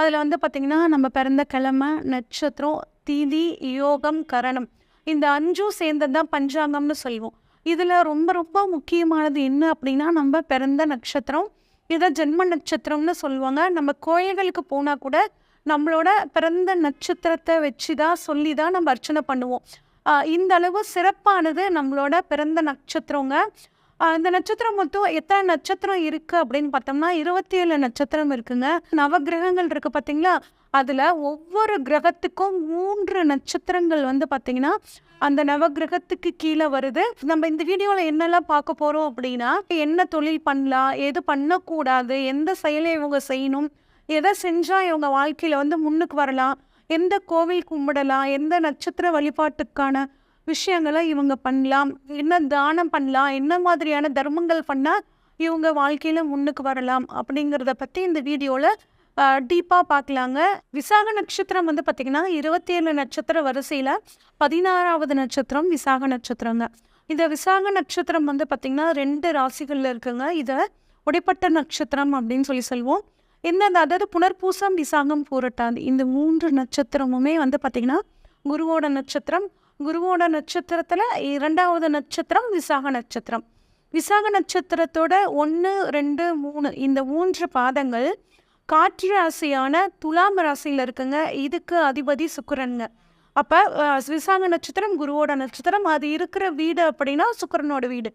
அதில் வந்து பார்த்திங்கன்னா நம்ம பிறந்த கிழமை நட்சத்திரம் தீதி யோகம் கரணம். இந்த அஞ்சும் சேர்ந்தது தான் பஞ்சாங்கம்னு சொல்லுவோம். இதில் ரொம்ப ரொம்ப முக்கியமானது என்ன அப்படின்னா நம்ம பிறந்த நட்சத்திரம் இதை ஜென்ம நட்சத்திரம்னு சொல்லுவாங்க. நம்ம கோயில்களுக்கு போனால் கூட நம்மளோட பிறந்த நட்சத்திரத்தை வச்சு தான் சொல்லி தான் நம்ம அர்ச்சனை பண்ணுவோம். இந்த அளவு சிறப்பானது நம்மளோட பிறந்த நட்சத்திரங்க. இந்த நட்சத்திரம் மொத்தம் எத்தனை நட்சத்திரம் இருக்குது அப்படின்னு பார்த்தோம்னா இருபத்தி ஏழு நட்சத்திரம் இருக்குங்க. நவகிரகங்கள் இருக்குது பார்த்தீங்களா? அதில் ஒவ்வொரு கிரகத்துக்கும் மூன்று நட்சத்திரங்கள் வந்து பார்த்தீங்கன்னா அந்த நவகிரகத்துக்கு கீழே வருது. நம்ம இந்த வீடியோவில் என்னெல்லாம் பார்க்க போகிறோம் அப்படின்னா என்ன தொழில் பண்ணலாம் எது பண்ணக்கூடாது எந்த செயலை இவங்க செய்யணும் எதை செஞ்சால் இவங்க வாழ்க்கையில் வந்து முன்னுக்கு வரலாம் எந்த கோவில் கும்பிடலாம் எந்த நட்சத்திர வழிபாட்டுக்கான விஷயங்களை இவங்க பண்ணலாம். என்ன தானம் பண்ணலாம். என்ன மாதிரியான தர்மங்கள் பண்ணால் இவங்க வாழ்க்கையில் முன்னுக்கு வரலாம் அப்படிங்கிறத பற்றி இந்த வீடியோவில் டீப்பாக பார்க்கலாங்க. விசாக நட்சத்திரம் வந்து பார்த்திங்கன்னா இருபத்தி ஏழு நட்சத்திர வரிசையில் பதினாறாவது நட்சத்திரம் விசாக நட்சத்திரங்க. இந்த விசாக நட்சத்திரம் வந்து பார்த்திங்கன்னா ரெண்டு ராசிகளில் இருக்குங்க. இதை உடைப்பட்ட நட்சத்திரம் அப்படின்னு சொல்லி சொல்லுவோம். இந்த அதாவது புனர்பூசம் விசாகம் போரட்டாது. இந்த மூன்று நட்சத்திரமுமே வந்து பார்த்திங்கன்னா குருவோட நட்சத்திரம் குருவோட நட்சத்திரத்தில் இரண்டாவது நட்சத்திரம் விசாக நட்சத்திரம். விசாக நட்சத்திரத்தோட ஒன்று ரெண்டு மூணு இந்த மூன்று பாதங்கள் காற்று ராசியான துலாம் ராசியில் இருக்குங்க. இதுக்கு அதிபதி சுக்கரனுங்க. அப்போ விசாக நட்சத்திரம் குருவோட நட்சத்திரம். அது இருக்கிற வீடு அப்படின்னா சுக்கரனோட வீடு.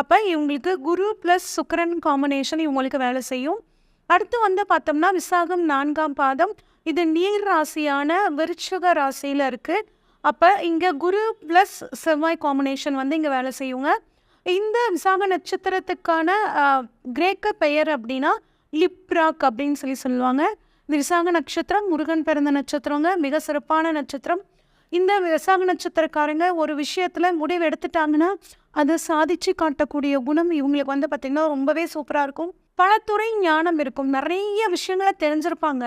அப்போ இவங்களுக்கு குரு ப்ளஸ் சுக்கரன் காம்பினேஷன் இவங்களுக்கு வேலை செய்யும். அடுத்து வந்து பார்த்தோம்னா விசாகம் நான்காம் பாதம். இது நீர் ராசியான விருச்சக ராசியில் இருக்குது அப்போ இங்கே குரு ப்ளஸ் செவ்வாய் காம்பினேஷன் வந்து இங்கே வேலை செய்யுங்க. இந்த விசாக நட்சத்திரத்துக்கான கிரேக்க பெயர் அப்படின்னா லிப்ராக் அப்படின்னு சொல்லி சொல்லுவாங்க. இந்த விசாக நட்சத்திரம் முருகன் பிறந்த நட்சத்திரங்க மிக சிறப்பான நட்சத்திரம். இந்த விசாக நட்சத்திரக்காரங்க ஒரு விஷயத்தில் முடிவு எடுத்துட்டாங்கன்னா அதை சாதிச்சு காட்டக்கூடிய குணம் இவங்களுக்கு வந்து பார்த்திங்கன்னா ரொம்பவே சூப்பராக இருக்கும். பல துறை ஞானம் இருக்கும். நிறைய விஷயங்களை தெரிஞ்சிருப்பாங்க.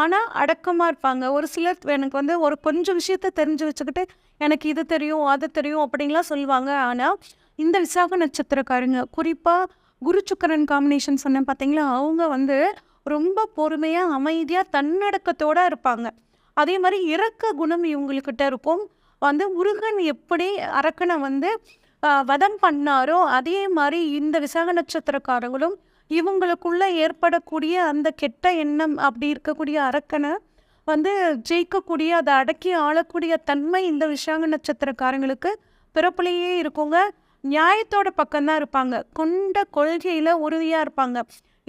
ஆனால் அடக்கமாக இருப்பாங்க. ஒரு சிலர் எனக்கு வந்து ஒரு கொஞ்சம் விஷயத்த தெரிஞ்சு வச்சுக்கிட்டு எனக்கு இது தெரியும் அது தெரியும் அப்படின்லாம் சொல்லுவாங்க. ஆனால் இந்த விசாக நட்சத்திரக்காரங்க குறிப்பாக குரு சுக்கரன் காம்பினேஷன் சொன்னேன் பார்த்தீங்களா அவங்க வந்து ரொம்ப பொறுமையாக அமைதியாக தன்னடக்கத்தோடு இருப்பாங்க. அதே மாதிரி இறக்க குணம் இவங்கக்கிட்ட இருக்கும். வந்து முருகன் எப்படி அரக்கனை வந்து வதம் பண்ணாரோ அதே மாதிரி இந்த விசாக நட்சத்திரக்காரங்களும் இவங்களுக்குள்ள ஏற்படக்கூடிய அந்த கெட்ட எண்ணம் அப்படி இருக்கக்கூடிய அரக்கனை வந்து ஜெயிக்கக்கூடிய அதை அடக்கி ஆளக்கூடிய தன்மை இந்த விஷாங்க நட்சத்திரக்காரங்களுக்கு பிறப்புலேயே இருக்குங்க. நியாயத்தோட பக்கம்தான் இருப்பாங்க. கொண்ட கொள்கையில் உறுதியாக இருப்பாங்க.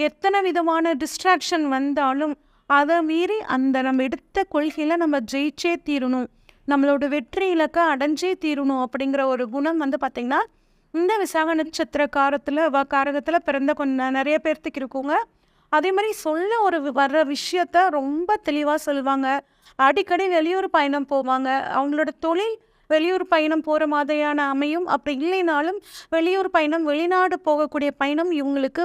எத்தனை விதமான டிஸ்ட்ராக்ஷன் வந்தாலும் அதை மீறி அந்த நம்ம எடுத்த கொள்கையில் நம்ம ஜெயிச்சே தீரணும். நம்மளோட வெற்றி இலக்கை அடைஞ்சே தீரணும் அப்படிங்கிற ஒரு குணம் வந்து பார்த்திங்கன்னா இந்த விசாக நட்சத்திர காரத்தில் வ காரகத்தில் பிறந்த கொஞ்சம் நிறைய பேர்த்துக்கு இருக்குங்க. அதே மாதிரி சொல்ல ஒரு வர்ற விஷயத்த ரொம்ப தெளிவாக சொல்லுவாங்க. அடிக்கடி வெளியூர் பயணம் போவாங்க. அவங்களோட தொழில் வெளியூர் பயணம் போகிற மாதிரியான அமையும். அப்படி இல்லைனாலும் வெளியூர் பயணம் வெளிநாடு போகக்கூடிய பயணம் இவங்களுக்கு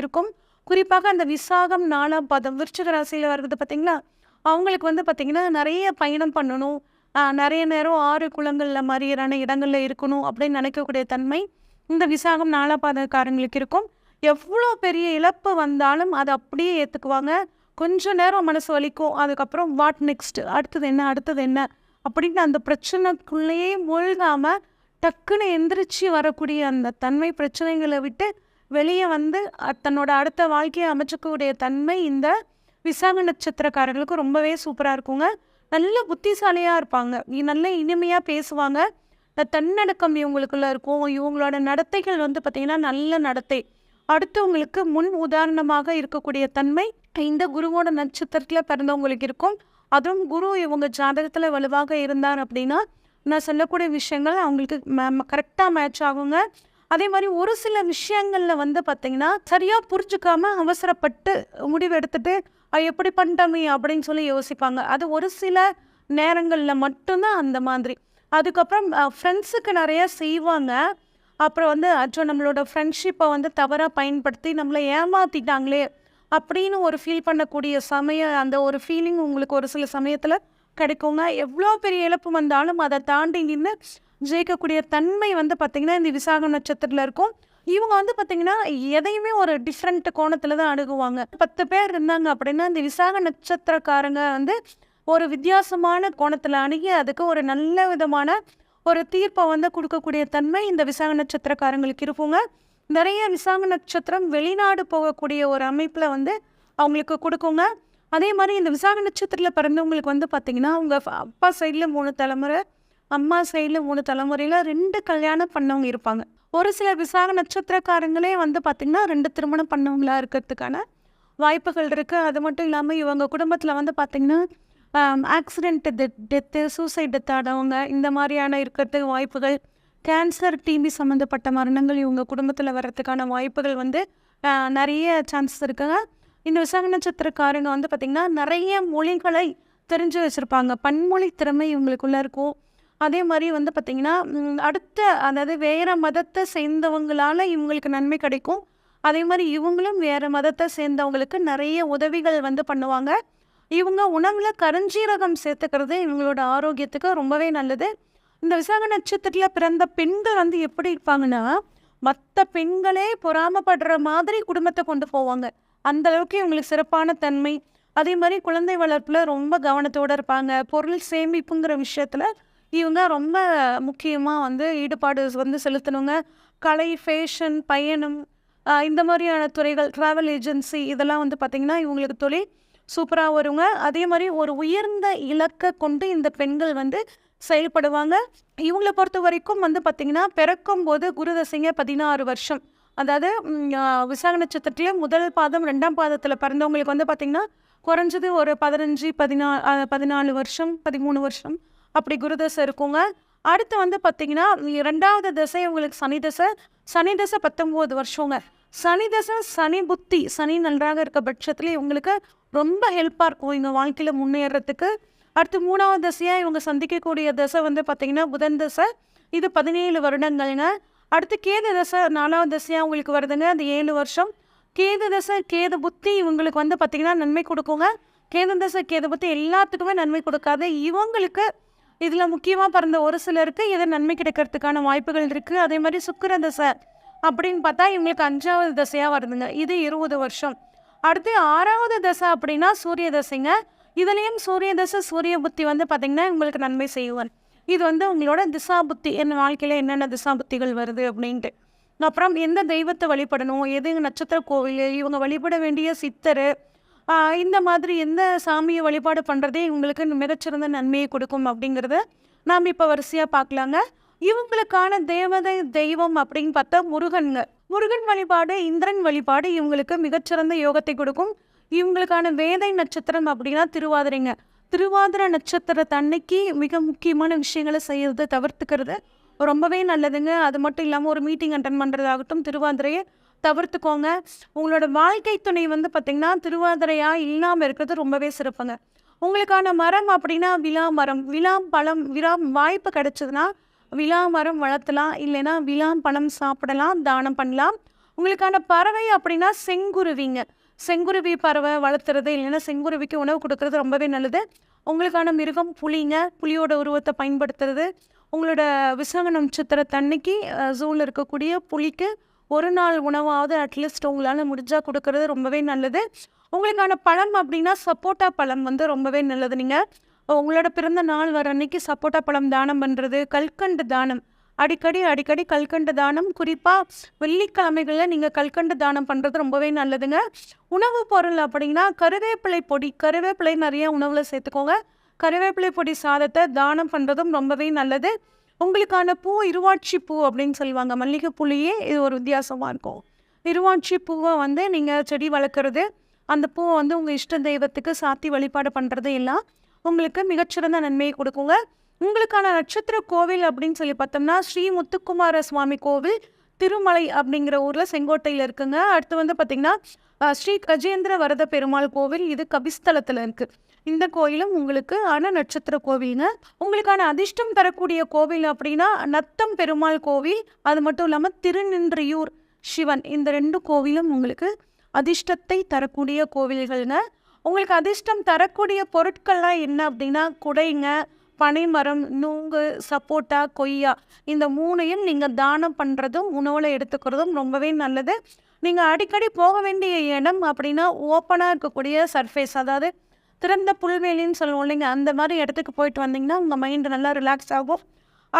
இருக்கும். குறிப்பாக அந்த விசாகம் நாலாம் பதம் விருச்சிக ராசியில் வருது பார்த்தீங்களா அவங்களுக்கு வந்து பார்த்திங்கன்னா நிறைய பயணம் பண்ணணும். நிறைய நேரம் ஆறு குளங்களில் மாதிரியான இடங்களில் இருக்கணும் அப்படின்னு நினைக்கக்கூடிய தன்மை இந்த விசாகம் நாலாபாதக்காரங்களுக்கு இருக்கும். எவ்வளோ பெரிய இழப்பு வந்தாலும் அதை அப்படியே ஏற்றுக்குவாங்க கொஞ்ச நேரம் மனசு வலிக்கும். அதுக்கப்புறம் வாட் நெக்ஸ்ட் அடுத்தது என்ன? அடுத்தது என்ன? அப்படின்னு அந்த பிரச்சனைக்குள்ளேயே மூழ்காமல் டக்குன்னு எந்திரிச்சு வரக்கூடிய அந்த தன்மை பிரச்சனைகளை விட்டு வெளியே வந்து தன்னோட அடுத்த வாழ்க்கையை அமைச்சக்கூடிய தன்மை இந்த விசாக நட்சத்திரக்காரர்களுக்கு ரொம்பவே சூப்பராக இருக்குங்க. நல்ல புத்திசாலியாக இருப்பாங்க. நல்ல இனிமையாக பேசுவாங்க. தன்னடக்கம் இவங்களுக்குள்ள இருக்கும். இவங்களோட நடத்தைகள் வந்து பார்த்திங்கன்னா நல்ல நடத்தை. அடுத்தவங்களுக்கு முன் உதாரணமாக இருக்கக்கூடிய தன்மை இந்த குருவோட நட்சத்திரத்தில் பிறந்தவங்களுக்கு இருக்கும். அதுவும் குரு இவங்க ஜாதகத்தில் வலுவாக இருந்தார் அப்படின்னா நான் சொல்லக்கூடிய விஷயங்கள் அவங்களுக்கு கரெக்டாக மேட்ச் ஆகுங்க. அதே மாதிரி ஒரு சில விஷயங்களில் வந்து பார்த்திங்கன்னா சரியாக புரிஞ்சுக்காம அவசரப்பட்டு முடிவு எடுத்துகிட்டு எப்படி பண்ணிட்டோமே அப்படின்னு சொல்லி யோசிப்பாங்க. அது ஒரு சில நேரங்களில் மட்டும்தான் அந்த மாதிரி. அதுக்கப்புறம் ஃப்ரெண்ட்ஸுக்கு நிறைய செய்வாங்க. அப்புறம் வந்து அச்சோ நம்மளோட ஃப்ரெண்ட்ஷிப்பை வந்து தவறாக பயன்படுத்தி நம்மளை ஏமாத்திட்டாங்களே அப்படின்னு ஒரு ஃபீல் பண்ணக்கூடிய சமயம் அந்த ஒரு ஃபீலிங் உங்களுக்கு ஒரு சில சமயத்தில் கிடைக்குங்க. எவ்வளோ பெரிய இழப்பு வந்தாலும் அதை தாண்டி நின்று ஜெயிக்கக்கூடிய தன்மை வந்து பார்த்திங்கன்னா இந்த விசாகம் நட்சத்திரத்தில் இருக்கும். இவங்க வந்து பார்த்திங்கன்னா எதையுமே ஒரு டிஃப்ரெண்ட் கோணத்தில் தான் அணுகுவாங்க. பத்து பேர் இருந்தாங்க அப்படின்னா இந்த விசாக நட்சத்திரக்காரங்க வந்து ஒரு வித்தியாசமான கோணத்தில் அணுகி அதுக்கு ஒரு நல்ல விதமான ஒரு தீர்ப்பை வந்து கொடுக்கக்கூடிய தன்மை இந்த விசாக நட்சத்திரக்காரங்களுக்கு இருப்போங்க நிறைய விசாக நட்சத்திரம் வெளிநாடு போகக்கூடிய ஒரு அமைப்பில் வந்து அவங்களுக்கு கொடுக்குங்க. அதே மாதிரி இந்த விசாக நட்சத்திரத்தில் பிறந்தவங்களுக்கு வந்து பார்த்திங்கன்னா அவங்க அப்பா சைடில் மூணு தலைமுறை அம்மா சைடில் மூணு தலைமுறையில் ரெண்டு கல்யாணம் பண்ணவங்க இருப்பாங்க. ஒரு சில விசாக நட்சத்திரக்காரங்களே வந்து பார்த்திங்கன்னா ரெண்டு திருமணம் பண்ணவங்களா இருக்கிறதுக்கான வாய்ப்புகள் இருக்குது அது மட்டும் இல்லாமல் இவங்க குடும்பத்தில் வந்து பார்த்திங்கன்னா accident death death suicide death ஆனவங்க இந்த மாதிரியான இருக்கிறதுக்கு வாய்ப்புகள் கேன்சர் டிபி சம்மந்தப்பட்ட மரணங்கள் இவங்க குடும்பத்தில் வர்றதுக்கான வாய்ப்புகள் வந்து நிறைய சான்சஸ் இருக்குங்க இந்த விசாக நட்சத்திரக்காரங்க வந்து பார்த்திங்கன்னா நிறைய மொழிகளை தெரிஞ்சு வச்சுருப்பாங்க. பன்மொழி திறமை இவங்களுக்குள்ளே இருக்கும். அதே மாதிரி வந்து பார்த்திங்கன்னா அடுத்த அதாவது வேறு மதத்தை சேர்ந்தவங்களால இவங்களுக்கு நன்மை கிடைக்கும். அதே மாதிரி இவங்களும் வேறு மதத்தை சேர்ந்தவங்களுக்கு நிறைய உதவிகள் வந்து பண்ணுவாங்க. இவங்க உணவில் கருஞ்சீரகம் சேர்த்துக்கிறது இவங்களோட ஆரோக்கியத்துக்கு ரொம்பவே நல்லது. இந்த விசாக நட்சத்திரத்தில் பிறந்த பெண்கள் வந்து எப்படி இருப்பாங்கன்னா மற்ற பெண்களே பொறாமப்படுற மாதிரி குடும்பத்தை கொண்டு போவாங்க. அந்த அளவுக்கு இவங்களுக்கு சிறப்பான தன்மை. அதே மாதிரி குழந்தை வளர்ப்பில் ரொம்ப கவனத்தோடு இருப்பாங்க. பொருள் சேமிப்புங்கிற விஷயத்தில் இவங்க ரொம்ப முக்கியமாக வந்து ஈடுபாடு வந்து செலுத்தணுங்க. கலை ஃபேஷன் பயணம் இந்த மாதிரியான துறைகள் ட்ராவல் ஏஜென்சி இதெல்லாம் வந்து பார்த்திங்கன்னா இவங்களுக்கு தொழில் சூப்பராக வருங்க. அதே மாதிரி ஒரு உயர்ந்த இலக்கை கொண்டு இந்த பெண்கள் வந்து செயல்படுவாங்க. இவங்களை பொறுத்த வரைக்கும் வந்து பார்த்திங்கன்னா பிறக்கும் போது குருதசைங்க பதினாறு வருஷம். அதாவது விசாக நட்சத்திரத்திலே முதல் பாதம் ரெண்டாம் பாதத்தில் பிறந்தவங்களுக்கு வந்து பார்த்திங்கன்னா குறைஞ்சது ஒரு பதினஞ்சு பதினா பதினாலு வருஷம் பதிமூணு வருஷம். அப்படி குருதசை இருக்குங்க. அடுத்து வந்து பார்த்திங்கன்னா ரெண்டாவது தசை உங்களுக்கு சனி தசை. சனி தசை பத்தொம்போது வருஷங்க. சனி தசை சனி புத்தி சனி நன்றாக இருக்க பட்சத்தில் இவங்களுக்கு ரொம்ப ஹெல்ப்பாக இருக்கும் இவங்க வாழ்க்கையில் முன்னேறத்துக்கு. அடுத்து மூணாவது தசையாக இவங்க சந்திக்கக்கூடிய தசை வந்து பார்த்திங்கன்னா புதன் தசை. இது பதினேழு வருடங்கள்ங்க. அடுத்து கேது தசை நாலாவது தசையாக உங்களுக்கு வருதுங்க. அது ஏழு வருஷம். கேது தசை கேது புத்தி இவங்களுக்கு வந்து பார்த்திங்கன்னா நன்மை கொடுக்குங்க. கேது தசை கேது புத்தி எல்லாத்துக்குமே நன்மை கொடுக்காது. இவங்களுக்கு இதில் முக்கியமாக பிறந்த ஒரு சிலருக்கு இது நன்மை கிடைக்கிறதுக்கான வாய்ப்புகள் இருக்குது. அதே மாதிரி சுக்கிர தசை அப்படின்னு பார்த்தா இவங்களுக்கு அஞ்சாவது தசையாக வருதுங்க. இது இருபது வருஷம். அடுத்து ஆறாவது தசை அப்படின்னா சூரிய தசைங்க. இதுலேயும் சூரிய தசை சூரிய புத்தி வந்து பார்த்திங்கன்னா உங்களுக்கு நன்மை செய்வார் இது வந்து உங்களோட திசா புத்தி என் வாழ்க்கையில் என்னென்ன திசா புத்திகள் வருது அப்படின்ட்டு. அப்புறம் எந்த தெய்வத்தை வழிபடணும்? எது நட்சத்திர கோவில்? இவங்க வழிபட வேண்டிய சித்தர் இந்த மாதிரி எந்த சாமியை வழிபாடு பண்ணுறதே இவங்களுக்கு மிகச்சிறந்த நன்மையை கொடுக்கும் அப்படிங்கிறத நாம் இப்போ வரிசையாக பார்க்கலாங்க. இவங்களுக்கான தேவதை தெய்வம் அப்படின்னு பார்த்தா முருகனுங்க. முருகன் வழிபாடு இந்திரன் வழிபாடு இவங்களுக்கு மிகச்சிறந்த யோகத்தை கொடுக்கும். இவங்களுக்கான வேதை நட்சத்திரம் அப்படின்னா திருவாதிரைங்க. திருவாதிரை நட்சத்திரத்தன்னைக்கு மிக முக்கியமான விஷயங்களை செய்யறதை தவிர்த்துக்கிறது. ரொம்பவே நல்லதுங்க. அது மட்டும் இல்லாமல் ஒரு மீட்டிங் அட்டன் பண்ணுறதாகட்டும் திருவாதிரையை தவிர்த்துக்கோங்க. உங்களோட வாழ்க்கை துணை வந்து பார்த்திங்கன்னா திருவாதிரையாக இல்லாமல் இருக்கிறது ரொம்பவே சிறப்புங்க. உங்களுக்கான மரம் அப்படின்னா விழா மரம். விழா பழம் விழா வாய்ப்பு கிடைச்சதுன்னா விழா மரம் வளர்த்தலாம். இல்லைன்னா விழா பழம் சாப்பிடலாம் தானம் பண்ணலாம். உங்களுக்கான பறவை அப்படின்னா செங்குருவிங்க. செங்குருவி பறவை வளர்த்துறது இல்லைன்னா செங்குருவிக்கு உணவு கொடுக்கறது ரொம்பவே நல்லது. உங்களுக்கான மிருகம் புலிங்க புலியோட உருவத்தை பயன்படுத்துறது. உங்களோட விசாக தண்ணிக்கு ஜூவில் இருக்கக்கூடிய புலிக்கு ஒரு நாள் உணவாவது அட்லீஸ்ட் உங்களால் முடிஞ்சால் கொடுக்கறது ரொம்பவே நல்லது. உங்களுக்கான பழம் அப்படின்னா சப்போட்டா பழம் வந்து ரொம்பவே நல்லது. நீங்கள் உங்களோட பிறந்த நாள் வர அன்னைக்கு சப்போட்டா பழம் தானம் பண்ணுறது கல்கண்டு தானம். அடிக்கடி அடிக்கடி கல்கண்டு தானம். குறிப்பாக வெள்ளிக்கிழமைகளில் நீங்கள் கல்கண்டு தானம் பண்ணுறது ரொம்பவே நல்லதுங்க. உணவுப் பொருள் அப்படின்னா கருவேப்பிலை பொடி. கருவேப்பிலை நிறைய உணவில் சேர்த்துக்கோங்க. கருவேப்பிலை பொடி சாதத்தை தானம் பண்ணுறதும் ரொம்பவே நல்லது. உங்களுக்கான பூ இருவாட்சி பூ அப்படின்னு சொல்லுவாங்க. மல்லிகை இது ஒரு வித்தியாசமாக இருக்கும். இருவாட்சி பூவை வந்து நீங்கள் செடி வளர்க்குறது அந்த பூவை வந்து உங்கள் இஷ்ட தெய்வத்துக்கு சாத்தி வழிபாடு பண்ணுறது எல்லாம் உங்களுக்கு மிகச்சிறந்த நன்மையை கொடுக்குங்க. உங்களுக்கான நட்சத்திர கோவில் அப்படின்னு சொல்லி பார்த்தோம்னா ஸ்ரீ முத்துக்குமார சுவாமி கோவில் திருமலை அப்படிங்கிற ஊரில் செங்கோட்டையில் இருக்குங்க. அடுத்து வந்து பார்த்திங்கன்னா ஸ்ரீ கஜேந்திர வரத பெருமாள் கோவில் இது கபிஸ்தலத்தில் இருக்குது இந்த கோயிலும் உங்களுக்கு அன நட்சத்திர கோவிலுங்க. உங்களுக்கான அதிர்ஷ்டம் தரக்கூடிய கோவில் அப்படின்னா நத்தம் பெருமாள் கோவில். அது மட்டும் இல்லாமல் திருநின்றியூர் சிவன். இந்த ரெண்டு கோவிலும் உங்களுக்கு அதிர்ஷ்டத்தை தரக்கூடிய கோவில்கள்ங்க. உங்களுக்கு அதிர்ஷ்டம் தரக்கூடிய பொருட்கள்லாம் என்ன அப்படின்னா குடைங்க பனைமரம் நூங்கு சப்போட்டா கொய்யா இந்த மூணையும் நீங்கள் தானம் பண்ணுறதும் உணவில் எடுத்துக்கிறதும் ரொம்பவே நல்லது. நீங்கள் அடிக்கடி போக வேண்டிய இடம் அப்படின்னா ஓப்பனாக இருக்கக்கூடிய சர்ஃபேஸ் அதாவது திறந்த புல்வெளின்னு சொல்லுவோம் இல்லைங்க அந்த மாதிரி இடத்துக்கு போயிட்டு வந்தீங்கன்னா உங்கள் மைண்டு நல்லா ரிலாக்ஸ் ஆகும்.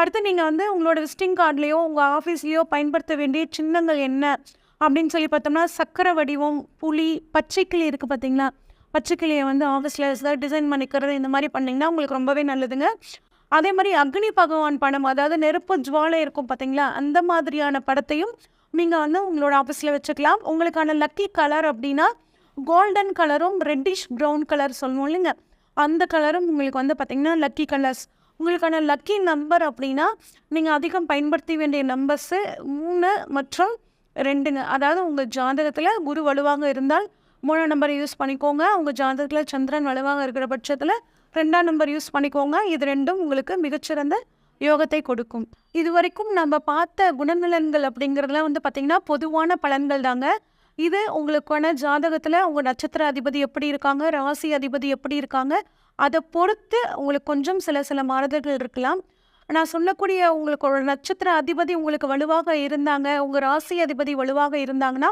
அடுத்து நீங்கள் வந்து உங்களோட விசிட்டிங் கார்ட்லேயோ உங்கள் ஆஃபீஸ்லேயோ பயன்படுத்த வேண்டிய சின்னங்கள் என்ன? அப்படின்னு சொல்லி பார்த்தோம்னா சக்கரை வடிவம் புளி பச்சைக்கிளி இருக்குது பார்த்தீங்களா? பச்சைக்கிளியை வந்து ஆஃபீஸில் ஏதாவது டிசைன் பண்ணிக்கிறது இந்த மாதிரி பண்ணிங்கன்னா உங்களுக்கு ரொம்பவே நல்லதுங்க. அதே மாதிரி அக்னி பகவான் படம் அதாவது நெருப்பு ஜுவாலை இருக்கும் பார்த்தீங்களா அந்த மாதிரியான படத்தையும் நீங்கள் வந்து உங்களோட ஆஃபீஸில் வச்சுக்கலாம். உங்களுக்கான லக்கி கலர் அப்படின்னா கோல்டன் கலரும் ரெட்டிஷ் ப்ரௌன் கலர் சொல்லுவோம் இல்லைங்க. அந்த கலரும் உங்களுக்கு வந்து பார்த்திங்கன்னா லக்கி கலர்ஸ் உங்களுக்கான லக்கி நம்பர் அப்படின்னா நீங்கள் அதிகம் பயன்படுத்த வேண்டிய நம்பர்ஸு மூணு மற்றும் ரெண்டுங்க. அதாவது உங்கள் ஜாதகத்தில் குரு வலுவாக இருந்தால் மூணாம் நம்பர் யூஸ் பண்ணிக்கோங்க. உங்கள் ஜாதகத்தில் சந்திரன் வலுவாக இருக்கிற பட்சத்தில் ரெண்டாம் நம்பர் யூஸ் பண்ணிக்கோங்க. இது ரெண்டும் உங்களுக்கு மிகச்சிறந்த யோகத்தை கொடுக்கும். இது வரைக்கும் நம்ம பார்த்த குணநலன்கள் அப்படிங்கிறதுலாம் வந்து பார்த்திங்கன்னா பொதுவான பலன்கள் தாங்க. இது உங்களுக்கான ஜாதகத்தில் உங்கள் நட்சத்திர அதிபதி எப்படி இருக்காங்க ராசி அதிபதி எப்படி இருக்காங்க அதை பொறுத்து உங்களுக்கு கொஞ்சம் சில சில மாறுதல்கள் இருக்கலாம். நான் சொல்லக்கூடிய உங்களுக்கு ஒரு நட்சத்திர அதிபதி உங்களுக்கு வலுவாக இருந்தாங்க உங்கள் ராசி அதிபதி வலுவாக இருந்தாங்கன்னா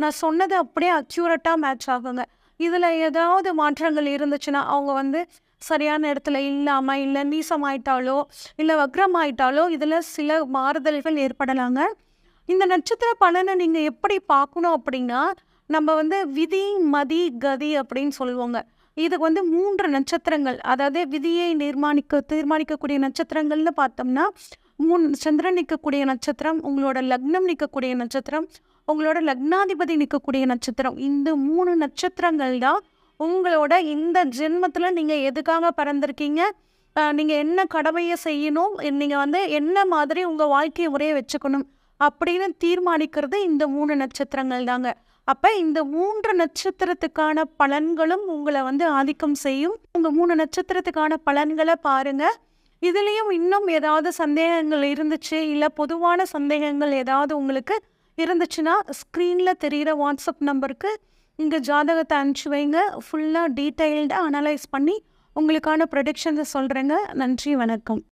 நான் சொன்னது அப்படியே அக்யூரட்டாக மேட்ச் ஆகுங்க. இதில் ஏதாவது மாற்றங்கள் இருந்துச்சுன்னா அவங்க வந்து சரியான இடத்துல இல்லாமல் இல்லை நீசமாயிட்டாலோ இல்லை வக்ரமாயிட்டாலோ இதில் சில மாறுதல்கள் ஏற்படலாங்க. இந்த நட்சத்திர பலனை நீங்கள் எப்படி பார்க்கணும் அப்படின்னா நம்ம வந்து விதி மதி கதி அப்படின்னு சொல்லுவோங்க. இதுக்கு வந்து மூன்று நட்சத்திரங்கள் அதாவது விதியை நிர்மாணிக்க தீர்மானிக்கக்கூடிய நட்சத்திரங்கள்னு பார்த்தோம்னா மூணு சந்திரன் நிற்கக்கூடிய நட்சத்திரம் உங்களோட லக்னம் நிற்கக்கூடிய நட்சத்திரம் உங்களோட லக்னாதிபதி நிற்கக்கூடிய நட்சத்திரம். இந்த மூணு நட்சத்திரங்கள் தான் உங்களோட இந்த ஜென்மத்தில் நீங்கள் எதுக்காக பிறந்திருக்கீங்க? நீங்கள் என்ன கடமையை செய்யணும்? நீங்கள் வந்து என்ன மாதிரி உங்கள் வாழ்க்கை முறையை வச்சுக்கணும்? அப்படின்னு தீர்மானிக்கிறது இந்த மூணு நட்சத்திரங்கள் தாங்க. அப்போ இந்த மூன்று நட்சத்திரத்துக்கான பலன்களும் உங்களை வந்து ஆதிக்கம் செய்யும். உங்கள் மூணு நட்சத்திரத்துக்கான பலன்களை பாருங்கள் இதுலேயும் இன்னும் ஏதாவது சந்தேகங்கள் இருந்துச்சு? இல்லை பொதுவான சந்தேகங்கள் ஏதாவது உங்களுக்கு இருந்துச்சுன்னா ஸ்க்ரீனில் தெரிகிற வாட்ஸ்அப் நம்பருக்கு இங்கே ஜாதகத்தை அனுப்பிச்சி வைங்க. ஃபுல்லாக டீட்டெயில்டாக அனலைஸ் பண்ணி உங்களுக்கான ப்ரொடிக்ஷன்ஸை சொல்கிறேங்க நன்றி வணக்கம்.